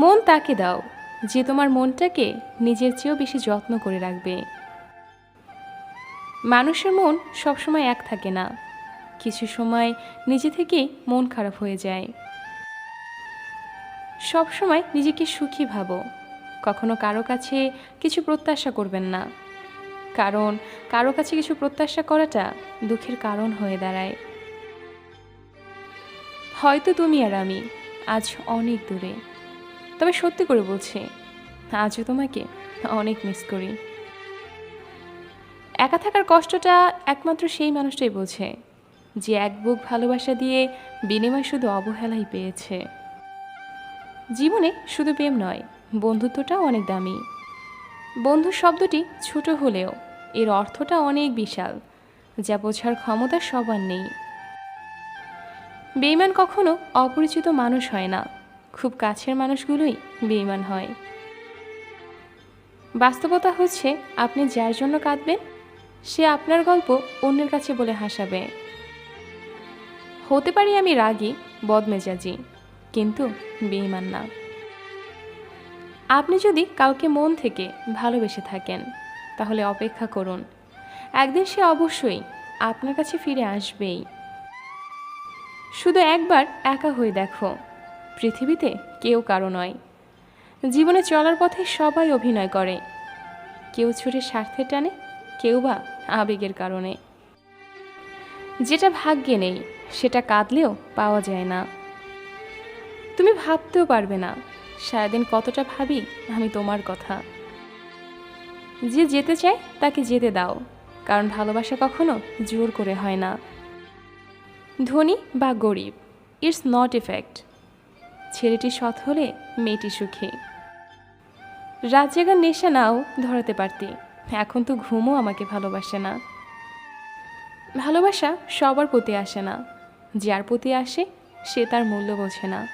মন তাকে দাও, যে তোমার মনটাকে নিজের চেয়েও বেশি যত্ন করে রাখবে। মানুষের মন সবসময় এক থাকে না। কিছু সময় নিজে থেকেই মন খারাপ হয়ে যায়। সব সময় নিজেকে সুখী ভাবো। কখনো কারও কাছে কিছু প্রত্যাশা করবেন না। কারণ কারও কাছে কিছু প্রত্যাশা করাটা দুঃখের কারণ হয়ে দাঁড়ায়। হয়তো তুমি আর আমি আজ অনেক দূরে। তবে সত্যি করে বলছি, আজও তোমাকে অনেক মিস করি। একা থাকার কষ্টটা একমাত্র সেই মানুষটাই বোঝে, যে এক বুক ভালোবাসা দিয়ে বিনিময় শুধু অবহেলাই পেয়েছে। জীবনে শুধু প্রেম নয়, বন্ধুত্বটাও অনেক দামি। বন্ধু শব্দটি ছোট হলেও এর অর্থটা অনেক বিশাল, যা বোঝার ক্ষমতা সবার নেই। বেইমান কখনো অপরিচিত মানুষ হয় না খুব কাছের মানুষগুলোই বেইমান হয়। বাস্তবতা হচ্ছে, আপনি যার জন্য কাঁদবেন, সে আপনার গল্প অন্যের কাছে বলে হাসাবে। হতে পারি আমি রাগী, বদমেজাজি, কিন্তু বেইমান না। আপনি যদি কাউকে মন থেকে ভালোবেসে থাকেন, তাহলে অপেক্ষা করুন। একদিন সে অবশ্যই আপনার কাছে ফিরে আসবেই। শুধু একবার একা হয়ে দেখো। পৃথিবীতে কেউ কারও নয়। জীবনে চলার পথে সবাই অভিনয় করে। কেউ ছুটে স্বার্থের টানে, কেউ বা আবেগের কারণে। যেটা ভাগ্যে নেই, সেটা কাঁদলেও পাওয়া যায় না। তুমি ভাবতেও পারবে না, সারাদিন কতটা ভাবি আমি তোমার কথা। যে যেতে চায়, তাকে যেতে দাও, কারণ ভালোবাসা কখনো জোর করে হয় না। ধনী বা গরিব ইটস নট এফেক্ট ছেলেটি সৎ হলে মেয়েটি সুখী। রাত জাগার নেশা নাও ধরাতে পারতি। এখন তো ঘুমও আমাকে ভালোবাসে না। ভালোবাসা সবার প্রতি আসে না। যার প্রতি আসে, সে তার মূল্য বোঝে না।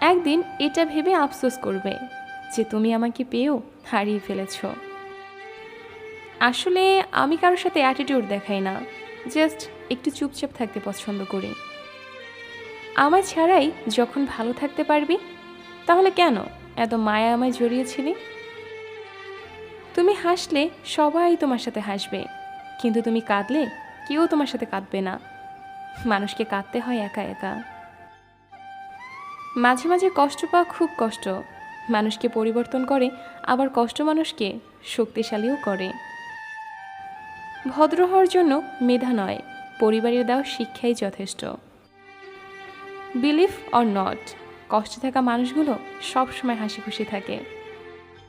একদিন এটা ভেবে আফসোস করবে যে তুমি আমাকে পেয়েও হারিয়ে ফেলেছ। আসলে আমি কারোর সাথে অ্যাটিটিউড দেখাই না। জাস্ট একটু চুপচাপ থাকতে পছন্দ করি। আমার ছাড়াই যখন ভালো থাকতে পারবি, তাহলে কেন এত মায়া আমায় জড়িয়েছিলি? তুমি হাসলে সবাই তোমার সাথে হাসবে, কিন্তু তুমি কাঁদলে কেউ তোমার সাথে কাঁদবে না। মানুষকে কাঁদতে হয় একা একা। মাঝে মাঝে কষ্ট পাওয়া খুব কষ্ট। মানুষকে পরিবর্তন করে আবার কষ্ট মানুষকে শক্তিশালীও করে। ভদ্র হওয়ার জন্য মেধা নয়, পরিবারের দেওয়া শিক্ষাই যথেষ্ট। বিলিভ অর নট কষ্টে থাকা মানুষগুলো সবসময় হাসি খুশি থাকে।